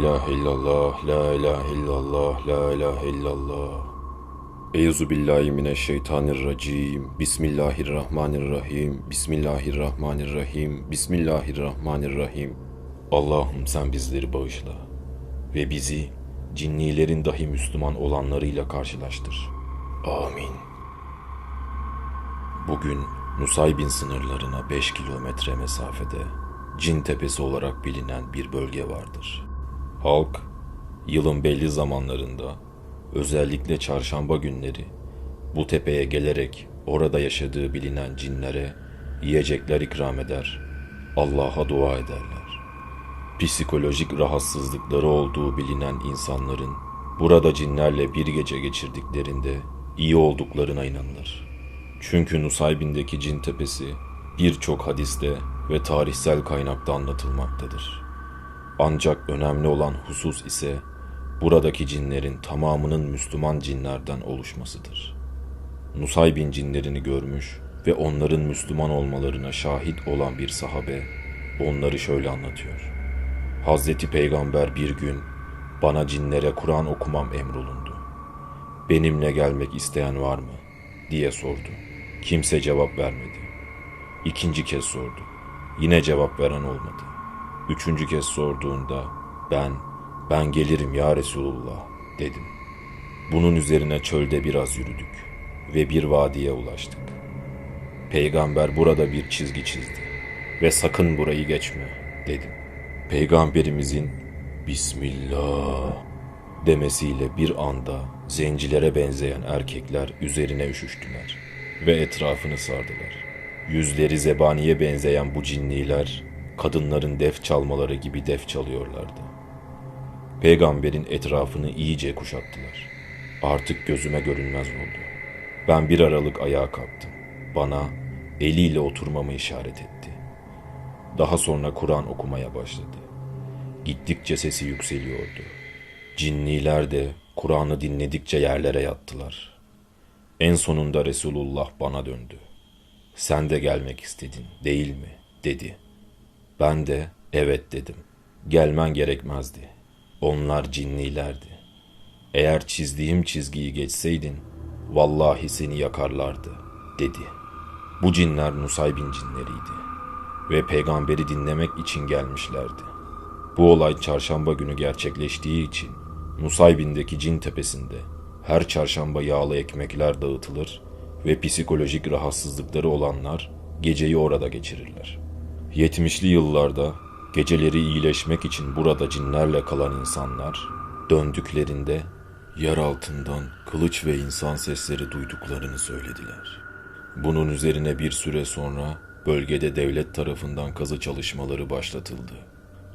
La ilahe illallah, la ilahe illallah, la ilahe illallah. Eyzu billahi mineşşeytanirracim. Bismillahirrahmanirrahim. Bismillahirrahmanirrahim. Bismillahirrahmanirrahim. Allah'ım sen bizleri bağışla ve bizi cinnilerin dahi Müslüman olanlarıyla karşılaştır. Amin. Bugün Nusaybin sınırlarına 5 kilometre mesafede Cin Tepesi olarak bilinen bir bölge vardır. Halk yılın belli zamanlarında özellikle çarşamba günleri bu tepeye gelerek orada yaşadığı bilinen cinlere yiyecekler ikram eder, Allah'a dua ederler. Psikolojik rahatsızlıkları olduğu bilinen insanların burada cinlerle bir gece geçirdiklerinde iyi olduklarına inanılır. Çünkü Nusaybin'deki cin tepesi birçok hadiste ve tarihsel kaynakta anlatılmaktadır. Ancak önemli olan husus ise buradaki cinlerin tamamının Müslüman cinlerden oluşmasıdır. Nusaybin cinlerini görmüş ve onların Müslüman olmalarına şahit olan bir sahabe onları şöyle anlatıyor. Hazreti Peygamber bir gün bana cinlere Kur'an okumam emrolundu. Benimle gelmek isteyen var mı? diye sordu. Kimse cevap vermedi. İkinci kez sordu. Yine cevap veren olmadı. Üçüncü kez sorduğunda ben, ben gelirim ya Resulullah dedim. Bunun üzerine çölde biraz yürüdük ve bir vadiye ulaştık. Peygamber burada bir çizgi çizdi ve sakın burayı geçme dedim. Peygamberimizin Bismillah demesiyle bir anda zencilere benzeyen erkekler üzerine üşüştüler ve etrafını sardılar. Yüzleri zebaniye benzeyen bu cinniler kadınların def çalmaları gibi def çalıyorlardı. Peygamberin etrafını iyice kuşattılar. Artık gözüme görünmez oldu. Ben bir aralık ayağa kalktım. Bana eliyle oturmamı işaret etti. Daha sonra Kur'an okumaya başladı. Gittikçe sesi yükseliyordu. Cinniler de Kur'an'ı dinledikçe yerlere yattılar. En sonunda Resulullah bana döndü. Sen de gelmek istedin, değil mi? dedi. Ben de evet dedim. Gelmen gerekmezdi. Onlar cinnilerdi. Eğer çizdiğim çizgiyi geçseydin, vallahi seni yakarlardı, dedi. Bu cinler Nusaybin cinleriydi ve peygamberi dinlemek için gelmişlerdi. Bu olay çarşamba günü gerçekleştiği için Nusaybin'deki cin tepesinde her çarşamba yağlı ekmekler dağıtılır ve psikolojik rahatsızlıkları olanlar geceyi orada geçirirler. 70'li yıllarda geceleri iyileşmek için burada cinlerle kalan insanlar döndüklerinde yer altından kılıç ve insan sesleri duyduklarını söylediler. Bunun üzerine bir süre sonra bölgede devlet tarafından kazı çalışmaları başlatıldı.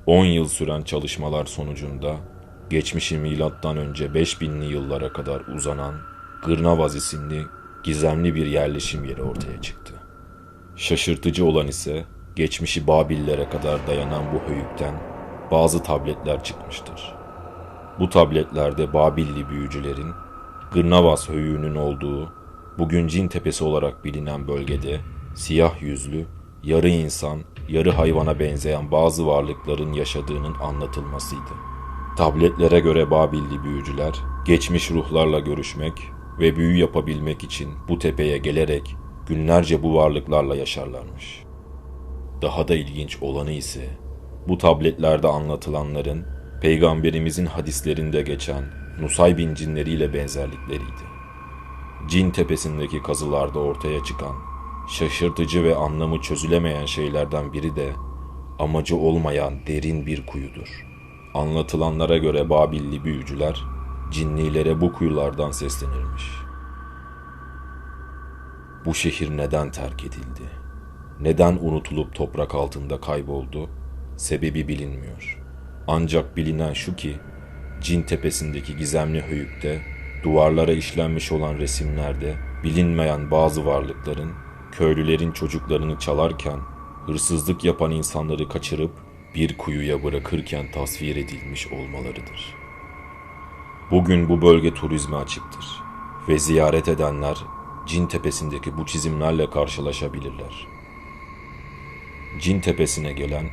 10 yıl süren çalışmalar sonucunda geçmişi milattan önce 5000'li yıllara kadar uzanan Gırnavaz isimli gizemli bir yerleşim yeri ortaya çıktı. Şaşırtıcı olan ise geçmişi Babillere kadar dayanan bu höyükten bazı tabletler çıkmıştır. Bu tabletlerde Babilli büyücülerin Gırnavas höyüğünün olduğu bugün Cin Tepesi olarak bilinen bölgede siyah yüzlü, yarı insan, yarı hayvana benzeyen bazı varlıkların yaşadığının anlatılmasıydı. Tabletlere göre Babilli büyücüler geçmiş ruhlarla görüşmek ve büyü yapabilmek için bu tepeye gelerek günlerce bu varlıklarla yaşarlarmış. Daha da ilginç olanı ise bu tabletlerde anlatılanların peygamberimizin hadislerinde geçen Nusaybin cinleriyle benzerlikleriydi. Cin tepesindeki kazılarda ortaya çıkan şaşırtıcı ve anlamı çözülemeyen şeylerden biri de amacı olmayan derin bir kuyudur. Anlatılanlara göre Babilli büyücüler cinnilere bu kuyulardan seslenirmiş. Bu şehir neden terk edildi? Neden unutulup toprak altında kayboldu? Sebebi bilinmiyor. Ancak bilinen şu ki Cin tepesindeki gizemli höyükte duvarlara işlenmiş olan resimlerde bilinmeyen bazı varlıkların köylülerin çocuklarını çalarken hırsızlık yapan insanları kaçırıp bir kuyuya bırakırken tasvir edilmiş olmalarıdır. Bugün bu bölge turizme açıktır ve ziyaret edenler Cin Tepesi'ndeki bu çizimlerle karşılaşabilirler. Cin Tepesi'ne gelen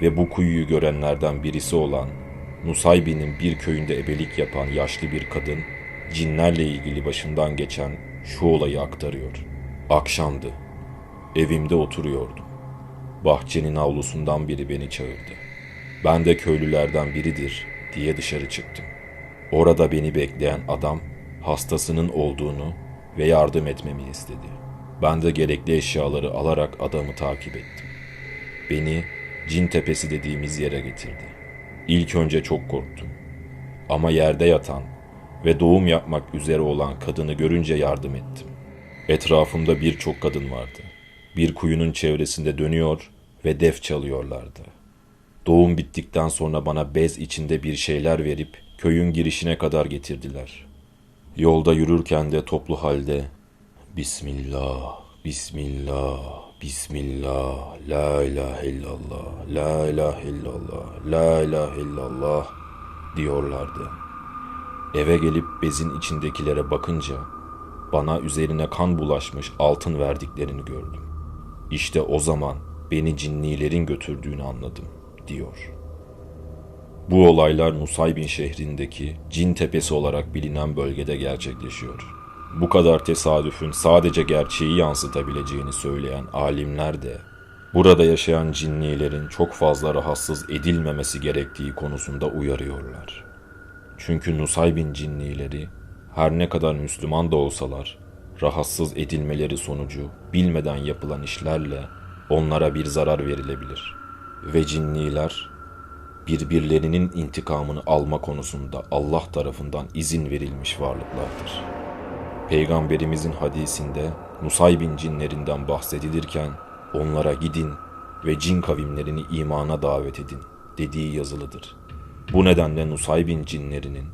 ve bu kuyuyu görenlerden birisi olan Nusaybin'in bir köyünde ebelik yapan yaşlı bir kadın, cinlerle ilgili başından geçen şu olayı aktarıyor. Akşamdı. Evimde oturuyordum. Bahçenin avlusundan biri beni çağırdı. Ben de köylülerden biridir diye dışarı çıktım. Orada beni bekleyen adam hastasının olduğunu ve yardım etmemi istedi. Ben de gerekli eşyaları alarak adamı takip ettim. Beni Cin Tepesi dediğimiz yere getirdi. İlk önce çok korktum. Ama yerde yatan ve doğum yapmak üzere olan kadını görünce yardım ettim. Etrafımda birçok kadın vardı. Bir kuyunun çevresinde dönüyor ve def çalıyorlardı. Doğum bittikten sonra bana bez içinde bir şeyler verip köyün girişine kadar getirdiler. Yolda yürürken de toplu halde Bismillah, Bismillah, Bismillah, La ilahe illallah, La ilahe illallah, La ilahe illallah diyorlardı. Eve gelip bezin içindekilere bakınca bana üzerine kan bulaşmış altın verdiklerini gördüm. İşte o zaman beni cinnilerin götürdüğünü anladım, diyor. Bu olaylar Nusaybin şehrindeki Cin Tepesi olarak bilinen bölgede gerçekleşiyor. Bu kadar tesadüfün sadece gerçeği yansıtabileceğini söyleyen alimler de burada yaşayan cinnilerin çok fazla rahatsız edilmemesi gerektiği konusunda uyarıyorlar. Çünkü Nusaybin cinnileri her ne kadar Müslüman da olsalar rahatsız edilmeleri sonucu bilmeden yapılan işlerle onlara bir zarar verilebilir. Ve cinniler birbirlerinin intikamını alma konusunda Allah tarafından izin verilmiş varlıklardır. Peygamberimizin hadisinde Nusaybin cinlerinden bahsedilirken onlara gidin ve cin kavimlerini imana davet edin dediği yazılıdır. Bu nedenle Nusaybin cinlerinin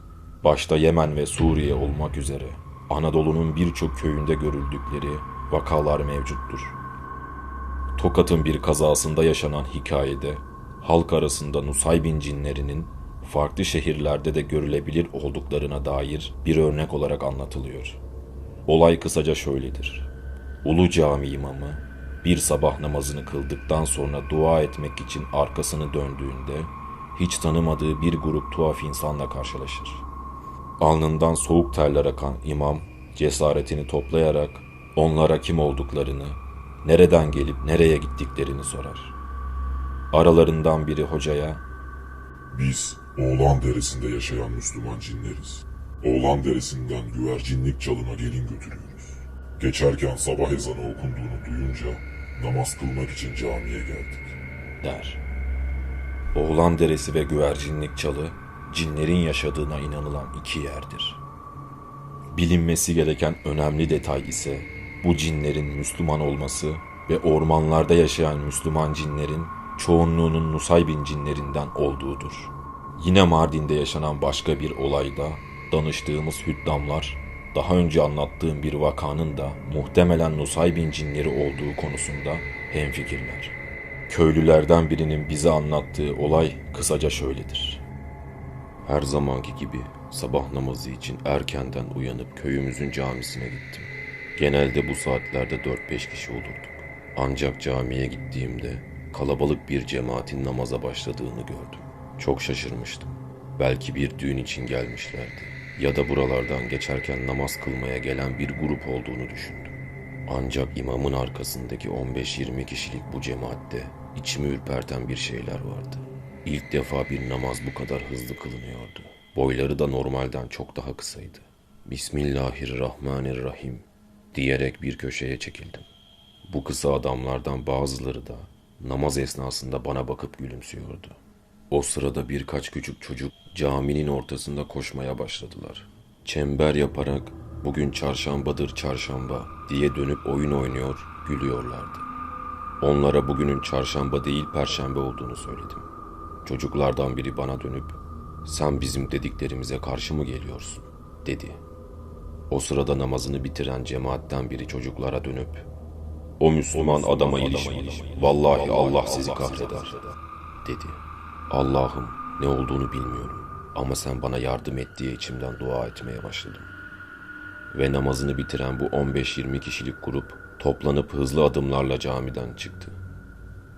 başta Yemen ve Suriye olmak üzere Anadolu'nun birçok köyünde görüldükleri vakalar mevcuttur. Tokat'ın bir kazasında yaşanan hikayede halk arasında Nusaybin cinlerinin farklı şehirlerde de görülebilir olduklarına dair bir örnek olarak anlatılıyor. Olay kısaca şöyledir. Ulu Cami imamı bir sabah namazını kıldıktan sonra dua etmek için arkasını döndüğünde hiç tanımadığı bir grup tuhaf insanla karşılaşır. Alnından soğuk terler akan imam cesaretini toplayarak onlara kim olduklarını, nereden gelip nereye gittiklerini sorar. Aralarından biri hocaya Biz Oğlan Deresi'nde yaşayan Müslüman cinleriz. Oğlan Deresi'nden güvercinlik çalına gelin götürüyoruz. Geçerken sabah ezanı okunduğunu duyunca namaz kılmak için camiye geldik. der. Oğlan Deresi ve Güvercinlik Çalı, cinlerin yaşadığına inanılan iki yerdir. Bilinmesi gereken önemli detay ise bu cinlerin Müslüman olması ve ormanlarda yaşayan Müslüman cinlerin çoğunluğunun Nusaybin cinlerinden olduğudur. Yine Mardin'de yaşanan başka bir olayda danıştığımız hüddamlar daha önce anlattığım bir vakanın da muhtemelen Nusaybin cinleri olduğu konusunda hemfikirler. Köylülerden birinin bize anlattığı olay kısaca şöyledir. Her zamanki gibi sabah namazı için erkenden uyanıp köyümüzün camisine gittim. Genelde bu saatlerde 4-5 kişi olurduk. Ancak camiye gittiğimde kalabalık bir cemaatin namaza başladığını gördüm. Çok şaşırmıştım. Belki bir düğün için gelmişlerdi. Ya da buralardan geçerken namaz kılmaya gelen bir grup olduğunu düşündüm. Ancak imamın arkasındaki 15-20 kişilik bu cemaatte içimi ürperten bir şeyler vardı. İlk defa bir namaz bu kadar hızlı kılınıyordu. Boyları da normalden çok daha kısaydı. Bismillahirrahmanirrahim diyerek bir köşeye çekildim. Bu kısa adamlardan bazıları da namaz esnasında bana bakıp gülümsüyordu. O sırada birkaç küçük çocuk caminin ortasında koşmaya başladılar. Çember yaparak bugün çarşambadır çarşamba diye dönüp oyun oynuyor, gülüyorlardı. Onlara bugünün çarşamba değil perşembe olduğunu söyledim. Çocuklardan biri bana dönüp sen bizim dediklerimize karşı mı geliyorsun dedi. O sırada namazını bitiren cemaatten biri çocuklara dönüp o Müslüman adama ilişmeyin. Vallahi Allah sizi kahreder dedi. Allah'ım ne olduğunu bilmiyorum ama sen bana yardım et diye içimden dua etmeye başladım. Ve namazını bitiren bu 15-20 kişilik grup toplanıp hızlı adımlarla camiden çıktı.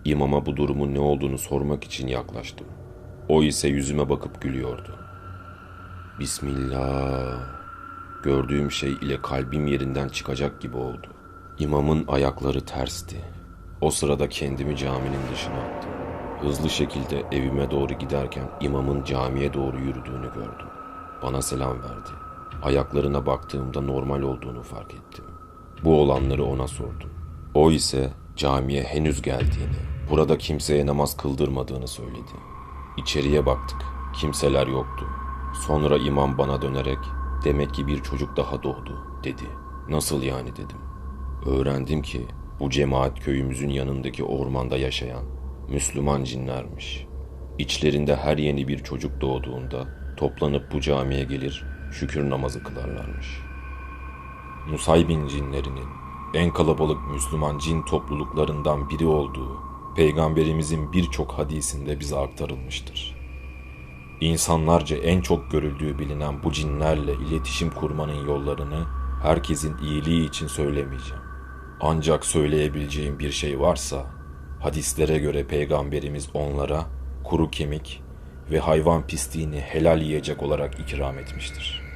İmama bu durumun ne olduğunu sormak için yaklaştım. O ise yüzüme bakıp gülüyordu. Bismillah. Gördüğüm şey ile kalbim yerinden çıkacak gibi oldu. İmamın ayakları tersti. O sırada kendimi caminin dışına attım. Hızlı şekilde evime doğru giderken imamın camiye doğru yürüdüğünü gördüm. Bana selam verdi. Ayaklarına baktığımda normal olduğunu fark ettim. Bu olanları ona sordum. O ise camiye henüz geldiğini, burada kimseye namaz kıldırmadığını söyledi. İçeriye baktık. Kimseler yoktu. Sonra imam bana dönerek demek ki bir çocuk daha doğdu dedi. Nasıl yani dedim. Öğrendim ki bu cemaat köyümüzün yanındaki ormanda yaşayan Müslüman cinlermiş. İçlerinde her yeni bir çocuk doğduğunda toplanıp bu camiye gelir şükür namazı kılarlarmış. Nusaybin cinlerinin en kalabalık Müslüman cin topluluklarından biri olduğu peygamberimizin birçok hadisinde bize aktarılmıştır. İnsanlarca en çok görüldüğü bilinen bu cinlerle iletişim kurmanın yollarını herkesin iyiliği için söylemeyeceğim. Ancak söyleyebileceğim bir şey varsa hadislere göre peygamberimiz onlara kuru kemik ve hayvan pisliğini helal yiyecek olarak ikram etmiştir.